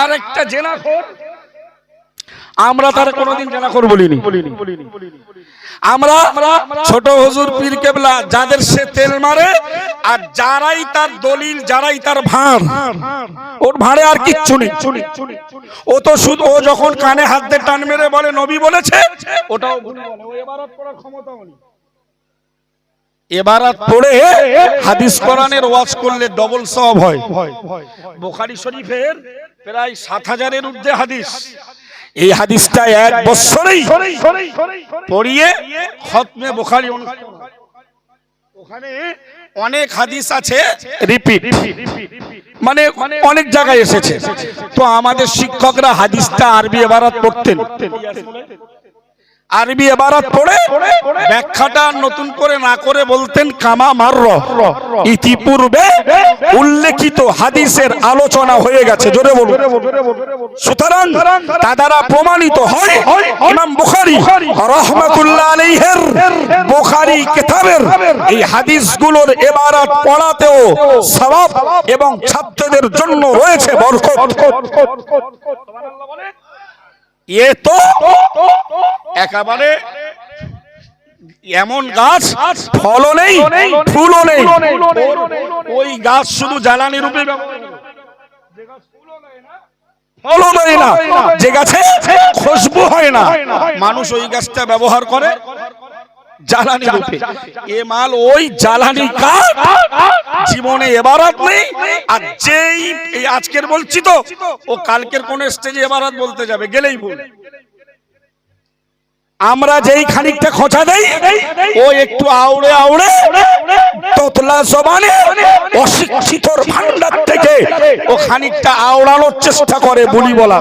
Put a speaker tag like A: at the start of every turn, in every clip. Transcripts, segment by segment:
A: আর একটা জেনাখোর। আমরা তার কোনোদিন জেনাখোর বলিনি। আমরা ছোট হুজুর পীর কেবলা, যাদের সে তেল মারে, আর যারাই তার দলিল, যারাই তার ভাঁড়, ওর ভাঁড়ে আর কিচ্ছু নেই। ও তো শুধু, ও যখন কানে হাত দিয়ে টান মেরে বলে, নবী বলেছে, ওটাও ভুল বলে। ও এবারত পড়ার ক্ষমতা নেই। এবারাত পড়ে হাদিস কোরআনের ওয়াজ করলে ডবল সব হয়। বোখারি শরীফের প্রায় সাত হাজারের ঊর্ধ্বে হাদিস। এই হাদিসটা এক বছরেই পড়িয়ে খতমে বোখারি ওখানে অনেক হাদিস আছে। রিপিট মানে অনেক জায়গায় এসেছে। তো আমাদের শিক্ষকরা হাদিসটা আরবি এবারাত পড়তেন। আরবি এবারাত পড়ে ব্যাখ্যাটা নতুন করে না করে বলতেন কামা মার্র। ইতিপূর্বে উল্লেখিত হাদিসের আলোচনা হয়ে গেছে জোরে বলুন। সুতরাং তা দ্বারা প্রমাণিত হয় ইমাম বুখারী রাহমাতুল্লাহ আলাইহির বুখারী কিতাবের এই হাদিসগুলোর এবারাত পড়াতেও সওয়াব এবং ছাত্রদের জন্য রয়েছে বরকত। এ তো একেবারে এমন গাছ, ফলও নেই, ফুলও নেই ওই গাছ শুধু জ্বালানি রূপে। ফলও দেয় না, যে গাছে খুশবু হয় না, মানুষ ওই গাছটা ব্যবহার করে জ্বালানি রূপে। এ মাল ওই জ্বালানি। কাঠ জীবনে এবারাত নেই। আর যেই এই আজকের বলছি তো ও কালকের কোন স্টেজে এবারত বলতে যাবে গেলেই ভুল। আমরা যেই খানিকটা খোঁচা দেই ও একটু আউড়ে আউড়ে তোতলা জবানে অশিক্ষিতর ভান্ডার থেকে ও খানিকটা আওড়ানোর চেষ্টা করে বলি বলা।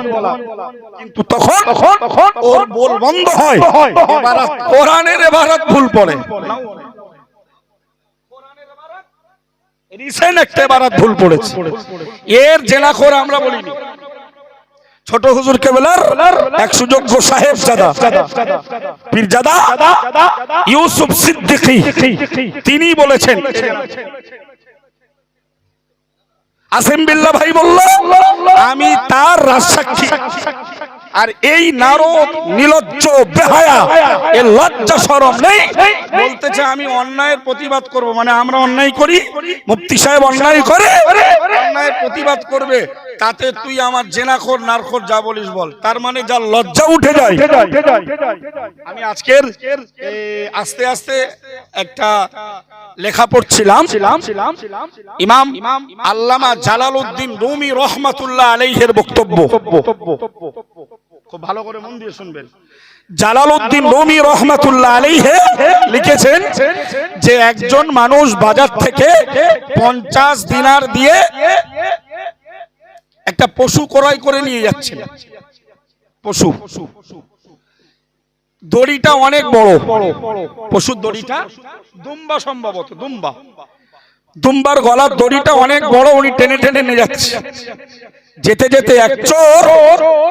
A: কিন্তু তখন ওর বল বন্ধ হয়। কোরআনের এবারাত ভুল পড়ে। এর জেনাখোর আমরা ছোট কেবলার এক সাহেব ইউসুফ তিনি বলেছেন আসিম বিল্লা ভাই বলল আমি তার রাজসাক্ষী। আর এই নারদ নিলজ্জ বেহায়া এর লজ্জা শরম নেই। বলতেছে, আমি অন্যায়ের প্রতিবাদ করব। মানে আমরা অন্যায় করি, মুফতি সাহেব অন্যায় করে, অন্যায়ের প্রতিবাদ করবে। তাতে তুই আমার জেনাখোর, নারখোর যা বলিস বল। তার মানে যা লজ্জা উঠে যায়। আমি আজকের আস্তে আস্তে একটা লেখা পড়ছিলাম। ইমাম আল্লামা জালালউদ্দিন রুমি রহমাতুল্লাহ আলাইহের বক্তব্য। খুব ভালো করে মন দিয়ে শুনবেন। জালালউদ্দিন রুমি রহমাতুল্লাহ আলাইহে লিখেছেন যে একজন মানুষ বাজার থেকে পঞ্চাশ দিনার দিয়ে একটা পশু ক্রয় করে নিয়ে যাচ্ছেন পশু। দড়িটা অনেক বড়। পশুর দড়িটা দুম্বা সম্ভবত দুম্বা। দুম্বার গলার দড়িটা অনেক বড় উনি টেনে টেনে নিয়ে যাচ্ছে। যেতে যেতে এক চোর,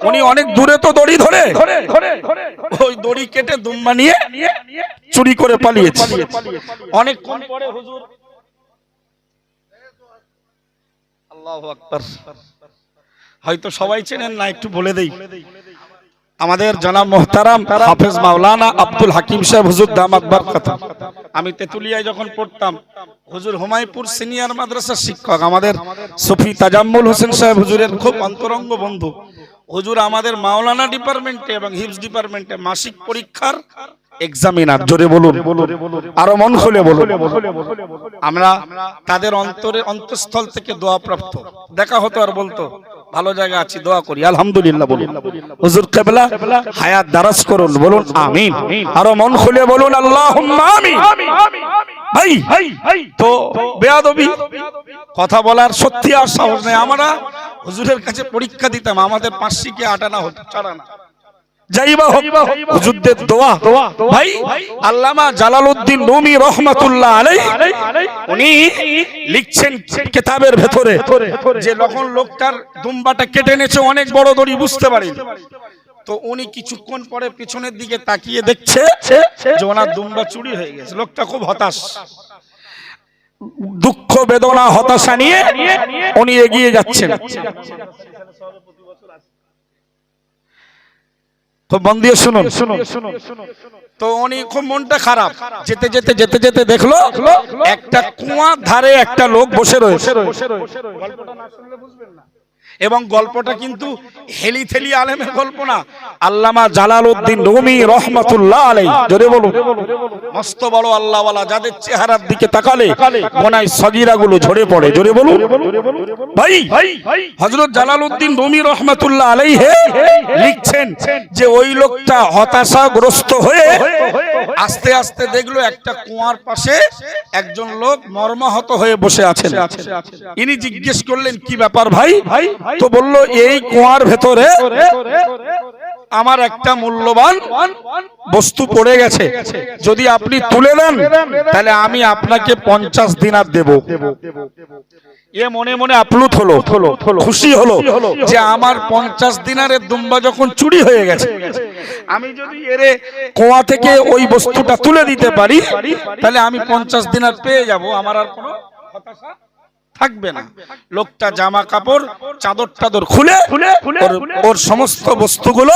A: উনি অনেক দূরে তো দড়ি ধরে, ওই দড়ি কেটে দুম্বা নিয়ে চুরি করে পালিয়েছে। অনেকক্ষণ পরে হুজুর। আল্লাহু আকবার। হয়তো সবাই চেনেন না, একটু বলে দেই। আমাদের জনাব মোহতারাম হাফেজ মাওলানা আব্দুল হাকিম সাহেব, হুজুর দাম আকবর কথা আমি তেতুলিয়ায় যখন পড়তাম, হুজুর হুমায়পুর সিনিয়র মাদ্রাসার শিক্ষক, আমাদের সফি তাজাম্মুল হোসেন সাহেব হুজুরের খুব অন্তরঙ্গ বন্ধু। হুজুর আমাদের মাওলানা ডিপার্টমেন্টে এবং হিপস ডিপার্টমেন্টে মাসিক পরীক্ষার এক্সামিনার জোরে বলুন। আরও মন খুলে বলুন। আমরা তাদের অন্তরে অন্তঃস্থল থেকে দোয়া প্রাপ্ত। দেখা হতো আর বলতো, ভালো জায়গা আছি, দোয়া করি, আলহামদুলিল্লাহ বলুন। হুজুর কেবলা, হায়াত দারাজ করুন, বলুন, আমিন। আরও মন খুলে বলুন, আল্লাহুম্মা আমিন। ভাই, তো বেয়াদবি, কথা বলার সত্যি আর সাহস নেই। আমরা হুজুরের কাছে পরীক্ষা দিতাম, আমাদের পাঁচশিকে আটানা হতো যখন লোকটার দুম্বাটা কেটে অনেক বড় বুঝতে তো উনি কিছুক্ষণ পরে পিছনের দিকে তাকিয়ে দেখছে যে ওনার দুম্বা চুরি হয়ে গেছে, লোকটা খুব হতাশ। দুঃখ বেদনা হতাশা নিয়ে উনি এগিয়ে যাচ্ছেন। মন দিয়ে শুনুন। তো উনি খুব মনটা খারাপ। যেতে যেতে যেতে যেতে দেখল একটা কুয়ার ধারে একটা লোক বসে রয়েছে। গল্পটা না শুনলে বুঝবেন না। এবং গল্পটা কিন্তু হেলি থেলি আলেমের গল্প না। আল্লামা জালাল উদ্দিন রুমি রহমাতুল্লাহ আলাই জোরে বলুন। মস্ত বড় আল্লাহওয়ালা, যাদের চেহারার দিকে তাকালে মনায় সগিরা গুলো ঝরে পড়ে। জোরে বলুন। ভাই হজরত জালাল উদ্দিন রুমি রহমাতুল্লাহ আলাই লিখছেন যে ওই লোকটা হতাশাগ্রস্ত হয়ে আস্তে আস্তে দেখল একটা কুয়ার পাশে একজন লোক মর্মাহত হয়ে বসে আছেন। ইনি জিজ্ঞেস করলেন, কি ব্যাপার ভাই? তো বলল, এই কুয়ার ভেতরে আমার একটা মূল্যবান বস্তু পড়ে গেছে। যদি আপনি তুলে দেন, তাহলে আমি আপনাকে পঞ্চাশ দিনার দেব। এ মনে মনে আপ্লুত হলো খুশি হলো যে আমার পঞ্চাশ দিনারের দুম্বা যখন চুরি হয়ে গেছে আমি যদি এরে কোয়া থেকে ওই বস্তুটা তুলে দিতে পারি তাহলে আমি পঞ্চাশ দিনার পেয়ে যাব আমার আর কোনো হতাশা থাকবে না। লোকটা জামা কাপড় চাদর টাদর খুলে ওর- সমস্ত বস্তুগুলো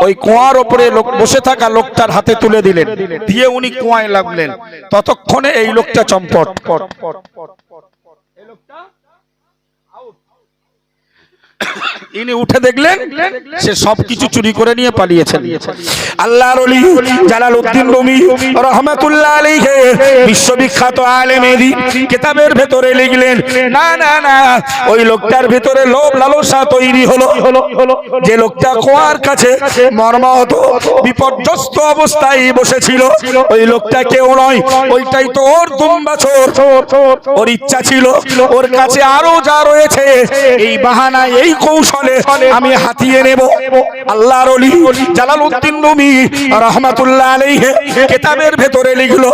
A: ওই কুয়ার ওপরে বসে থাকা লোকটার হাতে তুলে দিলেন। দিয়ে উনি কুয়ায় লাগলেন। ততক্ষণে এই লোকটা চম্পট। ইনি উঠে দেখলেন, সে সবকিছু চুরি করে নিয়ে পালিয়েছেন। বিশ্ববিখ্যাত আলেমেদি কিতাবের ভেতরে লিখলেন, না না না, ওই লোকটার ভেতরে লোভ লালসা তৈরি হলো। যে লোকটা কোয়ার কাছে মর্মাহত, বিপর্যস্ত অবস্থায় বসেছিল, ওই লোকটা কেউ নয়, ওইটাই তো ওর দুম্বা চোর। ওর ইচ্ছা ছিল, ওর কাছে আরও যা রয়েছে, এই বাহানায়, এই কৌশলে আমি হাতিয়ে নেব। আল্লাহর ওলি জালালউদ্দিন রুমি রহমাতুল্লাহ আলাইহি কিতাবের ভেতরে লিখলো,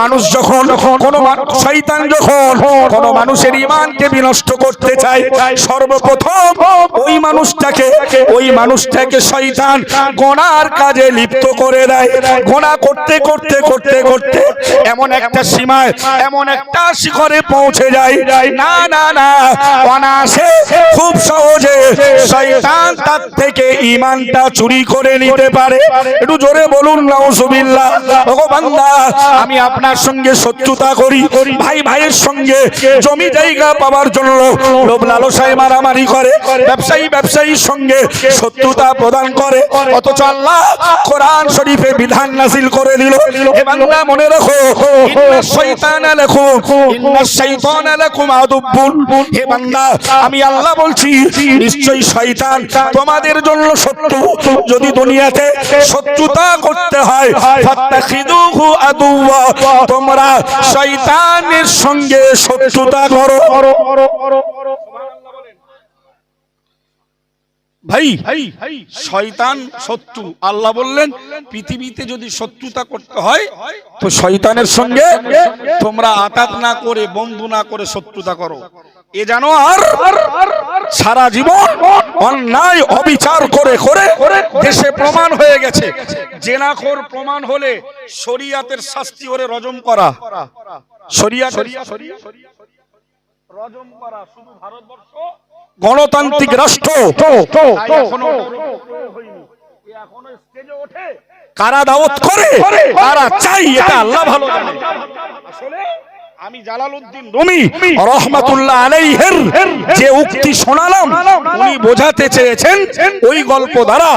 A: মানুষ যখন কোন শয়তান যখন কোন মানুষের ঈমানকে বিনষ্ট করতে চায়, সর্বপ্রথম ওই মানুষটাকে ওই মানুষটাকে শয়তান গোনার কাজে লিপ্ত করে দেয়। গোনা করতে করতে করতে করতে এমন একটা সীমায়, এমন একটা শিখরে পৌঁছে যায়। না না না অনাসে খুব সহজে শয়তান তার থেকে ইমানটা চুরি করে নিতে পারে। একটু জোরে বলুন নাউজুবিল্লাহ। ওগো বান্দা আমি আপনার সঙ্গে শত্রুতা করি। ভাই ভাইয়ের সঙ্গে জমি জায়গা পাওয়ার জন্য লোভ লালসায় মারামারি করে। ব্যবসায়ী ব্যবসায়ীর সঙ্গে শত্রুতা প্রদান করে। অথচ আল্লাহ কোরআন শরীফে বিধান নাজিল করে দিল। হে বান্দা মনে রাখো শাইতানা লাকুম ইন্নাশ শাইতানা লাকুম আদুব্বুন। হে বান্দা আমি আল্লাহ বলছি নিশ্চয়ই শয়তান তোমাদের জন্য শত্রু। যদি দুনিয়াতে শত্রুতা করতে হয় ফাত্তাখিদুহু আদুওয়া। তোমরা শয়তানের সঙ্গে শত্রুতা করো। ভাই শয়তান শত্রু। আল্লাহ বললেন পৃথিবীতে যদি শত্রুতা করতে হয় তো শয়তানের সঙ্গে তোমরা আতাত না করে বন্ধু না করে শত্রুতা করো। এ জানো আর সারা জীবন অন্যায় অবিচার করে করে দেশে প্রমাণ হয়ে গেছে। জেনাখোর প্রমাণ হলে শরিয়াতের শাস্তি ওরে রজম করা। শরিয়া রজম করা শুধু ভারতবর্ষ। গণতান্ত্রিক রাষ্ট্র। এখনও স্টেজে ওঠে। কারা। দাওয়াত করে। কারা চাই এটা আল্লাহ ভালো জানে। আসলে আমি জালালউদ্দিন রুমি রহমাতুল্লাহ আলাইহির যে উক্তি শোনালাম উনি বোঝাতে চেয়েছেন ওই গল্প দ্বারা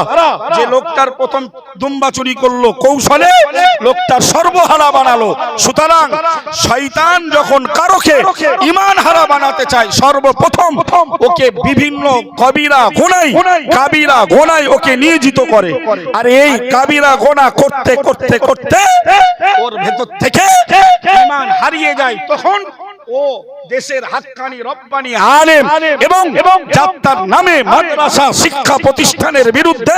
A: যে লোকটার প্রথম দুম্বা চুরি করল কৌশলে লোকটার সর্বহারা বানালো। সুতরাং শয়তান যখন কারোকে ইমান হারা বানাতে চায় সর্বপ্রথম ওকে বিভিন্ন কবিরা গোনাই কাবিরা গোনাই ওকে নিয়োজিত করে। আর এই কাবিরা গোনা করতে করতে করতে ওর ভেতর থেকে ইমান হারিয়ে যায়। তখন ও দেশের হাক্কানি রব্বানি আলেম এবং এবং যাত্রার নামে মাদ্রাসা শিক্ষা প্রতিষ্ঠানের বিরুদ্ধে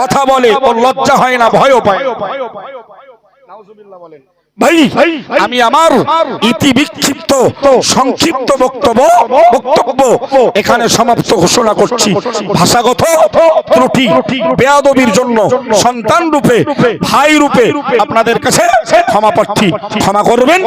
A: কথা বলে ও লজ্জা হয় না ভয় পায়। ভাই আমি আমার ইতি বিক্ষিপ্ত সংক্ষিপ্ত বক্তব্য বক্তব্য এখানে সমাপ্ত ঘোষণা করছি। ভাষাগত ত্রুটি বেয়াদবির জন্য সন্তান রূপে ভাই রূপে আপনাদের কাছে ক্ষমা প্রার্থী ক্ষমা করবেন।